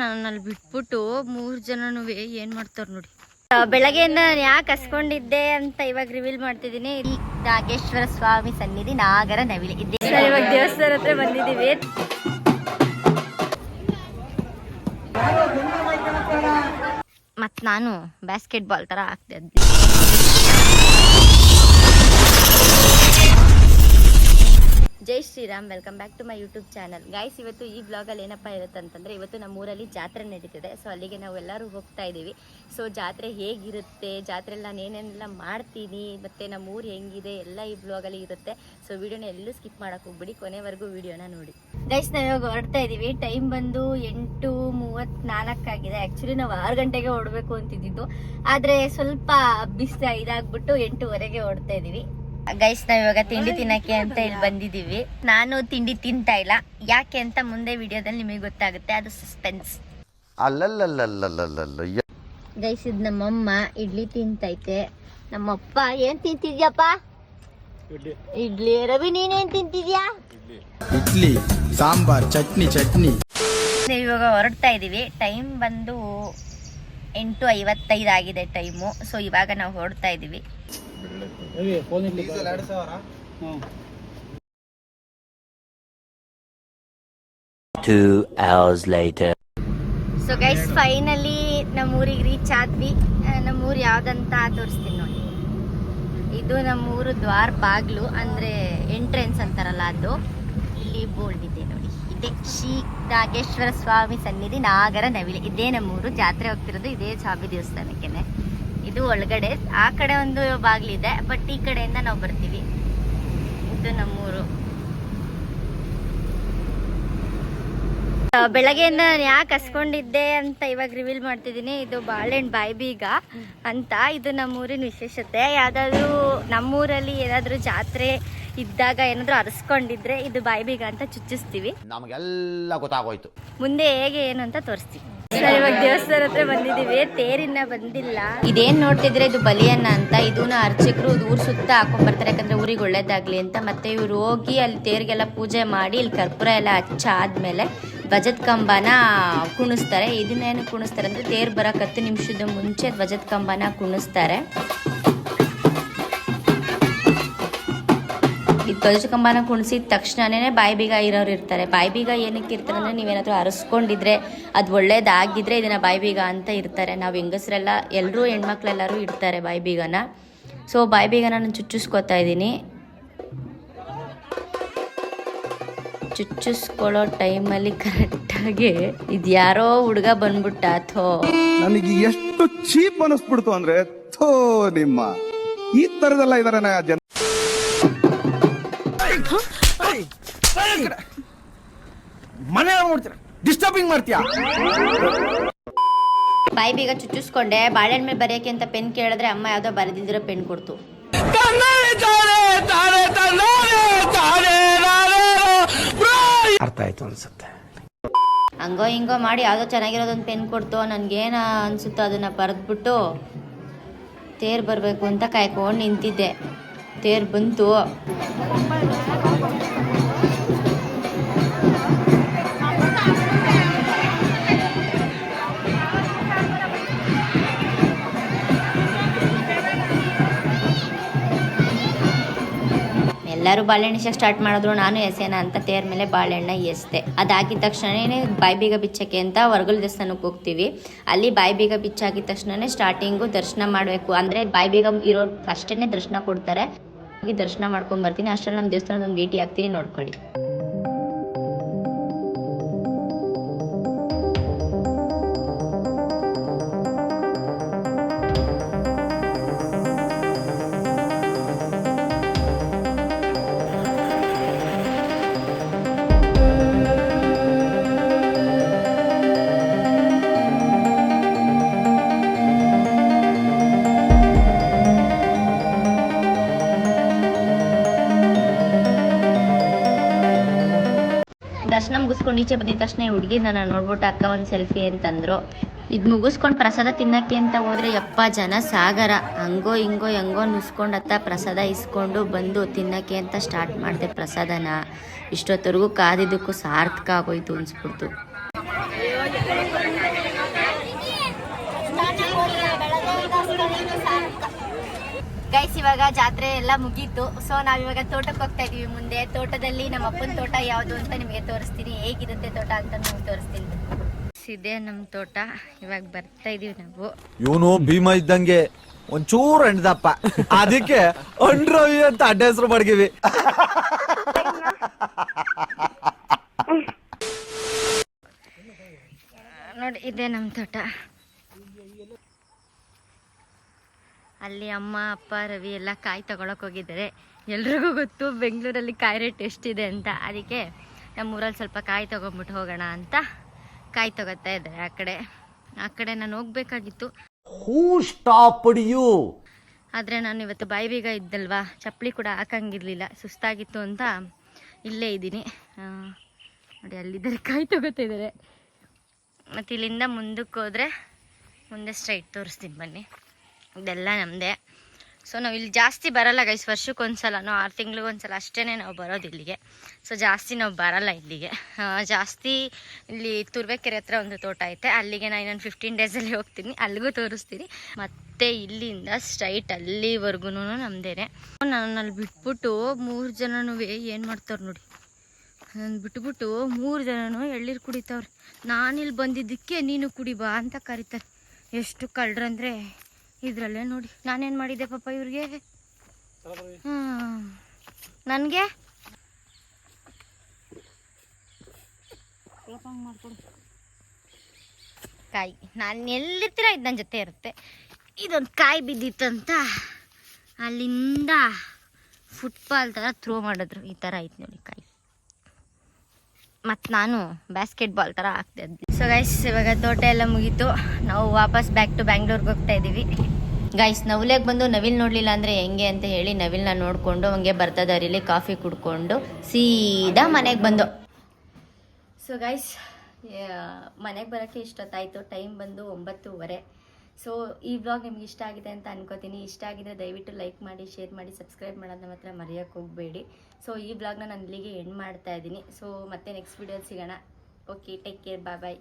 ನನ್ನಲ್ಲಿ ಬಿಟ್ಬಿಟ್ಟು ಮೂರು ಜನನು ಏನ್ ಮಾಡ್ತಾರ ನೋಡಿ. ಬೆಳಗ್ಗೆಯಿಂದ ನಾನು ಯಾಕೆ ಹಸ್ಕೊಂಡಿದ್ದೆ ಅಂತ ಇವಾಗ ರಿವೀಲ್ ಮಾಡ್ತಿದ್ದೀನಿ. ನಾಗೇಶ್ವರ ಸ್ವಾಮಿ ಸನ್ನಿಧಿ ನಾಗರ ನವಿಲೆ. ಸರ್, ಇವಾಗ ದೇವಸ್ಥಾನ ಹತ್ರ ಬಂದಿದ್ದೀವಿ. ಮತ್ ನಾನು ಬ್ಯಾಸ್ಕೆಟ್ ಬಾಲ್ ತರ ಆಗ್ತಾ ಜೈ Shriram welcome back to my YouTube channel guys ಇವತ್ತು ಈ ಬ್ಲಾಗಲ್ಲಿ ಏನಪ್ಪ ಇರುತ್ತೆ ಅಂತಂದರೆ, ಇವತ್ತು ನಮ್ಮ ಊರಲ್ಲಿ ಜಾತ್ರೆ ನಡೀತಿದೆ. ಸೊ ಅಲ್ಲಿಗೆ ನಾವು ಎಲ್ಲರೂ ಹೋಗ್ತಾ ಇದ್ದೀವಿ. ಸೊ ಜಾತ್ರೆ ಹೇಗಿರುತ್ತೆ? ಜಾತ್ರೆಯಲ್ಲಿ ನಾನು ಏನೇನೆಲ್ಲ ಮಾಡ್ತೀನಿ? ಮತ್ತು ನಮ್ಮ ಊರು ಹೆಂಗಿದೆ? ಎಲ್ಲ ಈ ಬ್ಲಾಗಲ್ಲಿ ಇರುತ್ತೆ. ಸೊ ವಿಡಿಯೋನ ಎಲ್ಲೂ ಸ್ಕಿಪ್ ಮಾಡೋಕೆ ಹೋಗ್ಬಿಡಿ. ಕೊನೆವರೆಗೂ ವಿಡಿಯೋನ ನೋಡಿ. ಗೈಸ್ ನಾವು ಇವಾಗ ಹೊರಡ್ತಾ ಇದ್ದೀವಿ. ಟೈಮ್ ಬಂದು ಎಂಟು ಮೂವತ್ತ್ನಾಲ್ಕಾಗಿದೆ ಆ್ಯಕ್ಚುಲಿ ನಾವು ಆರು ಗಂಟೆಗೆ ಹೊಡಬೇಕು ಅಂತಿದ್ದಿದ್ದು. ಆದರೆ ಸ್ವಲ್ಪ ಬಿಸಿ ಇದಾಗ್ಬಿಟ್ಟು ಎಂಟೂವರೆಗೆ ಹೊಡ್ತಾ ಇದ್ದೀವಿ. ಗೈಸ್ ನಾವ್ ಇವಾಗ ತಿಂಡಿ ತಿನ್ನಕ್ಕೆ ಅಂತ ಇಲ್ಲಿ ಬಂದಿದೀವಿ ನಾನು ತಿಂಡಿ ತಿಂತಾ ಇಲ್ಲ. ಯಾಕೆ ಅಂತ ಮುಂದೆ ವಿಡಿಯೋದಲ್ಲಿ ನಿಮಗೆ ಗೊತ್ತಾಗುತ್ತೆ. ಅದು ಸಸ್ಪೆನ್ಸ್ ಅಲ್ಲಲ್ಲಲ್ಲಲ್ಲಲ್ಲಲ್ಲ ಗೈಸ್ ನಮ್ಮ ನಮ್ಮಮ್ಮ ಇಡ್ಲಿ ತಿಂತೈತೆ. ನಮ್ಮಪ್ಪ ಏನ್ ತಿಂತಿದ್ಯಪ್ಪ? ಇಡ್ಲಿ. ರವಿ ನೀನೇನ್ ತಿಂತಿದ್ಯಾ? ಇಡ್ಲಿ. ಸಾಂಬಾರ್ ಚಟ್ನಿ ಚಟ್ನಿ. ನಾವು ಇವಾಗ ಹೊರಡ್ತಾ ಇದೀವಿ. ಟೈಮ್ ಬಂದು ಎಂಟು ಐವತ್ತೈದು ಆಗಿದೆ ಟೈಮು ಸೊ ಇವಾಗ ನಾವು ಹೊರಡ್ತಾ ಇದೀವಿ. Two hours later. So guys finally ನಮ್ಮ ಊರಿಗೆ ರೀಚ್ ಆದ್ವಿ ನಮ್ಮೂರು ಯಾವ್ದಂತ ತೋರಿಸ್ತೀನಿ ನೋಡಿ. ಇದು ನಮ್ಮೂರು ದ್ವಾರ ಬಾಗ್ಲು ಅಂದ್ರೆ ಎಂಟ್ರೆನ್ಸ್ ಅಂತಾರಲ್ಲ ಅದು. ಇಲ್ಲಿ ಬೋಲ್ಡ್ ಇದೆ ನೋಡಿ. ಇದೆ ಶ್ರೀ ನಾಗೇಶ್ವರ ಸ್ವಾಮಿ ಸನ್ನಿಧಿ ನಾಗರ ನವಿಲೆ. ಇದೇ ನಮ್ಮೂರು. ಜಾತ್ರೆ ಹೋಗ್ತಿರೋದು ಇದೇ ಸ್ವಾಮಿ ದೇವಸ್ಥಾನಕ್ಕೆನೆ. ಇದು ಒಳಗಡೆ. ಆ ಕಡೆ ಒಂದು ಬಾಗ್ಲಿದೆ ಬಟ್ ಈ ಕಡೆಯಿಂದ ನಾವು ಬರ್ತೀವಿ. ಇದು ನಮ್ಮೂರು. ಬೆಳಗ್ಗೆಯಿಂದ ಯಾಕೆ ಹಸ್ಕೊಂಡಿದ್ದೆ ಅಂತ ಇವಾಗ ರಿವೀಲ್ ಮಾಡ್ತಿದ್ದೀನಿ. ಇದು ಬಾಳೆಹಣ್ಣು ಬಾಯಿ ಬೀಗ ಅಂತ. ಇದು ನಮ್ಮೂರಿನ ವಿಶೇಷತೆ. ಯಾವುದಾದ್ರೂ ನಮ್ಮೂರಲ್ಲಿ ಏನಾದರೂ ಜಾತ್ರೆ ಇದ್ದಾಗ ಏನಾದರೂ ಅರಸ್ಕೊಂಡಿದ್ರೆ ಇದು ಬಾಯಿ ಬೀಗ ಅಂತ ಚುಚ್ಚಿಸ್ತೀವಿ. ನಮಗೆಲ್ಲ ಗೊತ್ತಾಗೋಯ್ತು. ಮುಂದೆ ಹೇಗೆ ಏನು ಅಂತ ತೋರಿಸ್ತೀವಿ ದೇವಸ್ಥಾನ ಹತ್ರ ಬಂದಿದ್ದೀವಿ. ತೇರಿನ ಬಂದಿಲ್ಲ. ಇದೇನ್ ನೋಡ್ತಿದ್ರೆ ಇದು ಬಲಿಯನ್ನ ಅಂತ. ಇದನ್ನ ಅರ್ಚಕರು ಊರ್ ಸುತ್ತ ಹಾಕೊಂಡ್ ಬರ್ತಾರೆ ಯಾಕಂದ್ರೆ ಊರಿಗೆ ಒಳ್ಳೇದಾಗ್ಲಿ ಅಂತ. ಮತ್ತೆ ಇವ್ರು ಹೋಗಿ ಅಲ್ಲಿ ತೇರಿಗೆಲ್ಲ ಪೂಜೆ ಮಾಡಿ ಇಲ್ಲಿ ಕರ್ಪೂರ ಎಲ್ಲ ಹಚ್ಚ ಆದ್ಮೇಲೆ ಧ್ವಜದ ಕಂಬನ ಕುಣಿಸ್ತಾರೆ. ಇದನ್ನೇನು ಕುಣಿಸ್ತಾರೆ ಅಂದ್ರೆ ತೇರ್ ಬರಕ್ ಹತ್ತು ನಿಮಿಷದ ಮುಂಚೆ ಧ್ವಜದ ಕಂಬನ ಕುಣಿಸ್ತಾರೆ. ಈ ಧ್ವಜ ಕಂಬನ ಕುಣಿಸಿದ ತಕ್ಷಣನೇ ಬಾಯಿ ಬೀಗ ಇರೋರು ಇರ್ತಾರೆ. ಬಾಯಿ ಬೀಗ ಏನಕ್ಕೆ ಇರ್ತಾರೆ ಅಂದ್ರೆ ನೀವೇನಾದರೂ ಅರಸ್ಕೊಂಡಿದ್ರೆ ಅದು ಒಳ್ಳೇದಾಗಿದ್ರೆ ಇದನ್ನು ಬಾಯಿ ಬೀಗ ಅಂತ ಇರ್ತಾರೆ. ನಾವು ಹೆಂಗಸರೆಲ್ಲ ಎಲ್ಲರೂ ಹೆಣ್ಮಕ್ಳೆಲ್ಲರೂ ಇಡ್ತಾರೆ ಬಾಯಿ ಬೀಗನ. ಸೊ ಬಾಯಿ ಬೀಗನ ನಾನು ಚುಚ್ಚಿಸ್ಕೊತಾ ಇದ್ದೀನಿ. ಚುಚ್ಚಿಸ್ಕೊಳ್ಳೋ ಟೈಮಲ್ಲಿ ಕರೆಕ್ಟಾಗಿ ಇದು ಯಾರೋ ಹುಡುಗ ಬಂದ್ಬಿಟ್ಟ. ಥೋ. ನನಗೆ ಎಷ್ಟು ಚೀಪ್ ಅನಿಸ್ಬಿಡ್ತು ಅಂದ್ರೆ ಥೋ ನಿಮ್ಮ. ಈ ತರದೆಲ್ಲ ಇದಾರೆ ಜನ ಮನೆ ನೋಡ್ತೀರ. ಡಿಸ್ಟರ್ಬಿಂಗ್ ಮಾಡ್ತೀಯಾ? ಬಾಯಿ ಬೀಗ ಚುಚ್ಚಿಸ್ಕೊಂಡೆ ಬಾಳೆಹಣ್ಣು ಮೇಲೆ ಬರೆಯಕ್ಕೆ ಅಂತ ಪೆನ್ ಕೇಳಿದ್ರೆ ಅಮ್ಮ ಯಾವುದೋ ಬರೆದಿದ್ದಿರೋ ಪೆನ್ ಕೊಡ್ತು. ಅರ್ಥ ಆಯ್ತು ಅನ್ಸುತ್ತೆ. ಹಂಗೋ ಹಿಂಗೋ ಮಾಡಿ ಯಾವುದೋ ಚೆನ್ನಾಗಿರೋದೊಂದು ಪೆನ್ ಕೊಡ್ತು ನನ್ಗೇನ ಅನ್ಸುತ್ತೋ ಅದನ್ನ ಬರೆದ್ಬಿಟ್ಟು ತೇರು ಬರಬೇಕು ಅಂತ ಕಾಯ್ಕೊಂಡು ನಿಂತಿದ್ದೆ. ತೇರು ಬಂತು. ಎಲ್ಲರೂ ಬಾಳೆಹಣ್ಣು ಸ್ಟಾರ್ಟ್ ಮಾಡಿದ್ರು, ನಾನು ಎಸೆನ ಅಂತ ತೇರ್ ಮೇಲೆ ಬಾಳೆಹಣ್ಣ ಎಸ್ದೆ. ಅದಾಗಿದ ತಕ್ಷಣನೇ ಬಾಯಿ ಬೀಗ ಬಿಚ್ಚಕ್ಕೆ ಅಂತ ಹೊರಗಲ್ ದೇವಸ್ಥಾನಕ್ಕೆ ಹೋಗ್ತೀವಿ. ಅಲ್ಲಿ ಬಾಯಿ ಬೀಗ ಬಿಚ್ಚಾಗಿದ ತಕ್ಷಣನೇ ಸ್ಟಾರ್ಟಿಂಗು ದರ್ಶನ ಮಾಡಬೇಕು. ಅಂದರೆ ಬಾಯಿ ಬೀಗ ಇರೋ ಅಷ್ಟೇ ದರ್ಶನ ಕೊಡ್ತಾರೆ. ದರ್ಶನ ಮಾಡ್ಕೊಂಡು ಬರ್ತೀನಿ. ಅಷ್ಟರಲ್ಲಿ ನಮ್ಮ ದೇವಸ್ಥಾನದ ಒಂದು ಭೇಟಿ ಆಗ್ತೀನಿ, ನೋಡ್ಕೊಳ್ಳಿ. ದರ್ಶನ ಮುಗಿಸ್ಕೊಂಡು ಈಚೆ ಬಂದಿದ ತಕ್ಷಣ ಹುಡುಗಿ ನನ್ನ ನೋಡ್ಬಿಟ್ಟು ಅಕ್ಕ ಒಂದು ಸೆಲ್ಫಿ ಅಂತಂದ್ರು. ಇದು ಮುಗಿಸ್ಕೊಂಡು ಪ್ರಸಾದ ತಿನ್ನಕ್ಕೆ ಅಂತ ಹೋದ್ರೆ, ಯಪ್ಪ ಜನ ಸಾಗರ. ಹಂಗೋ ಹಿಂಗೋ ಹೆಂಗೋ ನುಸ್ಕೊಂಡು ಅತ್ತ ಪ್ರಸಾದ ಇಸ್ಕೊಂಡು ಬಂದು ತಿನ್ನಕ್ಕೆ ಅಂತ ಸ್ಟಾರ್ಟ್ ಮಾಡಿದೆ ಪ್ರಸಾದನ. ಇಷ್ಟೊತ್ತವರೆಗೂ ಕಾದಿದ್ದಕ್ಕೂ ಸಾರ್ಥಕ ಆಗೋಯ್ತು ಅನ್ಸ್ಬಿಡ್ತು. ಗೈಸ್ ಇವಾಗ ಜಾತ್ರೆ ಎಲ್ಲ ಮುಗೀತು. ಸೊ ನಾವಿವಾಗ ತೋಟಕ್ಕೆ ಹೋಗ್ತಾ ಇದೀವಿ ಮುಂದೆ. ತೋಟದಲ್ಲಿ ನಮ್ಮ ಅಪ್ಪನ ತೋಟ ಯಾವುದು ಅಂತ ನಿಮಗೆ ತೋರಿಸ್ತೀನಿ. ಹೇಗಿರುತ್ತೆ ತೋಟ ಅಂತ ನಿಮ್ಗೆ ತೋರಿಸ್ತೀನಿ. ಇದೆ ನಮ್ಮ ತೋಟ. ಇವಾಗ ಬರ್ತಾ ಇದೀವಿ ನಾವು. ಇವನು ಭೀಮ ಇದ್ದಂಗೆ ಒಂಚೂರು ಎಣ್ದಪ್ಪ ಅದಕ್ಕೆ ಅಂಡ್ರವಿ ಅಂತ ಅಡ್ಡ ಹೆಸರು ಮಾಡ್ಗಿವಿ ನೋಡಿ ಇದೆ ನಮ್ಮ ತೋಟ. ಅಲ್ಲಿ ಅಮ್ಮ ಅಪ್ಪ ರವಿ ಎಲ್ಲ ಕಾಯಿ ತಗೊಳಕ್ ಹೋಗಿದ್ದಾರೆ. ಎಲ್ರಿಗೂ ಗೊತ್ತು ಬೆಂಗಳೂರಲ್ಲಿ ಕಾಯಿ ರೇಟ್ ಎಷ್ಟಿದೆ ಅಂತ. ಅದಕ್ಕೆ ನಮ್ಮೂರಲ್ಲಿ ಸ್ವಲ್ಪ ಕಾಯಿ ತಗೊಂಬಿಟ್ಟು ಹೋಗೋಣ ಅಂತ ಕಾಯಿ ತಗೋತಾ ಇದ್ದಾರೆ ಆ ಕಡೆ. ಆ ಕಡೆ ನಾನು ಹೋಗ್ಬೇಕಾಗಿತ್ತು. ಆದರೆ ನಾನು ಇವತ್ತು ಬಾಯಿ ಬೀಗ ಇದ್ದಲ್ವಾ? ಚಪ್ಪಲಿ ಕೂಡ ಹಾಕಂಗಿರ್ಲಿಲ್ಲ. ಸುಸ್ತಾಗಿತ್ತು ಅಂತ ಇಲ್ಲೇ ಇದ್ದೀನಿ. ನೋಡಿ ಅಲ್ಲಿದ್ದಾರೆ ಕಾಯಿ ತಗೋತಾ ಇದ್ದಾರೆ. ಮತ್ತು ಇಲ್ಲಿಂದ ಮುಂದಕ್ಕೆ ಹೋದರೆ ಮುಂದೆ ಸ್ಟ್ರೈಟ್ ತೋರಿಸ್ತೀನಿ ಬನ್ನಿ. ಇದೆಲ್ಲ ನಮ್ಮದೇ ಸೊ ನಾವು ಇಲ್ಲಿ ಜಾಸ್ತಿ ಬರಲ್ಲ ಗೈಸ್ ವರ್ಷಕ್ಕೆ ಒಂದ್ಸಲ ನಾವು ಆರು ತಿಂಗ್ಳಿಗೆ ಒಂದ್ಸಲ ಅಷ್ಟೇ ನಾವು ಬರೋದು ಇಲ್ಲಿಗೆ. ಸೊ ಜಾಸ್ತಿ ನಾವು ಬರಲ್ಲ ಇಲ್ಲಿಗೆ. ಜಾಸ್ತಿ ಇಲ್ಲಿ ತುರ್ಬೇಕೆರೆ ಹತ್ರ ಒಂದು ತೋಟ ಐತೆ. ಅಲ್ಲಿಗೆ ನಾನು ಇನ್ನೊಂದು ಫಿಫ್ಟೀನ್ ಡೇಸಲ್ಲಿ ಹೋಗ್ತೀನಿ. ಅಲ್ಲಿಗೂ ತೋರಿಸ್ತೀನಿ. ಮತ್ತು ಇಲ್ಲಿಂದ ಸ್ಟ್ರೈಟ್ ಅಲ್ಲಿವರೆಗೂ ನಮ್ಮದೇನೆ ನಾನು ಅಲ್ಲಿ ಬಿಟ್ಬಿಟ್ಟು ಮೂರು ಜನನೂ ಏನು ಮಾಡ್ತಾರೆ ನೋಡಿ. ನಾನು ಬಿಟ್ಬಿಟ್ಟು ಮೂರು ಜನನು ಎಳ್ಳೀರು ಕುಡಿತಾವ್ರೆ. ನಾನಿಲ್ಲಿ ಬಂದಿದ್ದಕ್ಕೆ ನೀನು ಕುಡಿ ಬಾ ಅಂತ ಕರಿತಾರೆ. ಎಷ್ಟು ಕಳ್ರಂದ್ರೆ. ಇದರಲ್ಲೇ ನೋಡಿ. ನಾನೇನು ಮಾಡಿದ್ದೆ ಪಾಪ ಇವ್ರಿಗೆ? ಹಾಂ ನನಗೆ? ಕಾಯಿ. ನಾನು ಎಲ್ಲಿರ್ತೀರ ಇದು ನನ್ನ ಜೊತೆ ಇರುತ್ತೆ. ಇದೊಂದು ಕಾಯಿ ಬಿದ್ದಿತ್ತಂತ ಅಲ್ಲಿಂದ ಫುಟ್ಬಾಲ್ ಥರ ಥ್ರೋ ಮಾಡಿದ್ರು. ಈ ಥರ ಐತೆ ನೋಡಿ ಕಾಯಿ. ಮತ್ತು ನಾನು ಬ್ಯಾಸ್ಕೆಟ್ಬಾಲ್ ಥರ ಇದ್ದೆ ಸೊ ಗೈಸ್ ಇವಾಗ ತೋಟ ಎಲ್ಲ ಮುಗೀತು. ನಾವು ವಾಪಸ್ ಬ್ಯಾಕ್ ಟು ಬ್ಯಾಂಗ್ಳೂರ್ಗೆ ಹೋಗ್ತಾ ಇದ್ದೀವಿ ಗೈಸ್ ನವಲೆಗೆ ಬಂದು ನವಿಲ್ ನೋಡಲಿಲ್ಲ ಅಂದರೆ ಹೆಂಗೆ ಅಂತ ಹೇಳಿ ನವಿಲ್ನ ನೋಡಿಕೊಂಡು ಹಂಗೆ ಬರ್ತಾ ದಾರಿಲಿ ಕಾಫಿ ಕುಡ್ಕೊಂಡು ಸೀದಾ ಮನೆಗೆ ಬಂದು. ಸೊ ಗೈಸ್ ಮನೆಗೆ ಬರೋಕ್ಕೆ ಇಷ್ಟೊತ್ತಾಯಿತು. ಟೈಮ್ ಬಂದು ಒಂಬತ್ತೂವರೆ. ಸೊ ಈ ಬ್ಲಾಗ್ ನಿಮ್ಗೆ ಇಷ್ಟ ಆಗಿದೆ ಅಂತ ಅನ್ಕೋತೀನಿ. ಇಷ್ಟ ಆಗಿದ್ರೆ ದಯವಿಟ್ಟು ಲೈಕ್ ಮಾಡಿ ಶೇರ್ ಮಾಡಿ ಸಬ್ಸ್ಕ್ರೈಬ್ ಮಾಡೋದನ್ನ ಮಾತ್ರ ಮರೆಯೋಕ್ಕೆ ಹೋಗಬೇಡಿ. ಸೊ ಈ ಬ್ಲಾಗ್ನ ನಾನು ಇಲ್ಲಿಗೆ ಎಂಡ್ ಮಾಡ್ತಾ ಇದ್ದೀನಿ ಸೊ ಮತ್ತೆ ನೆಕ್ಸ್ಟ್ ವಿಡಿಯೋಲಿ ಸಿಗೋಣ. Okay take care bye bye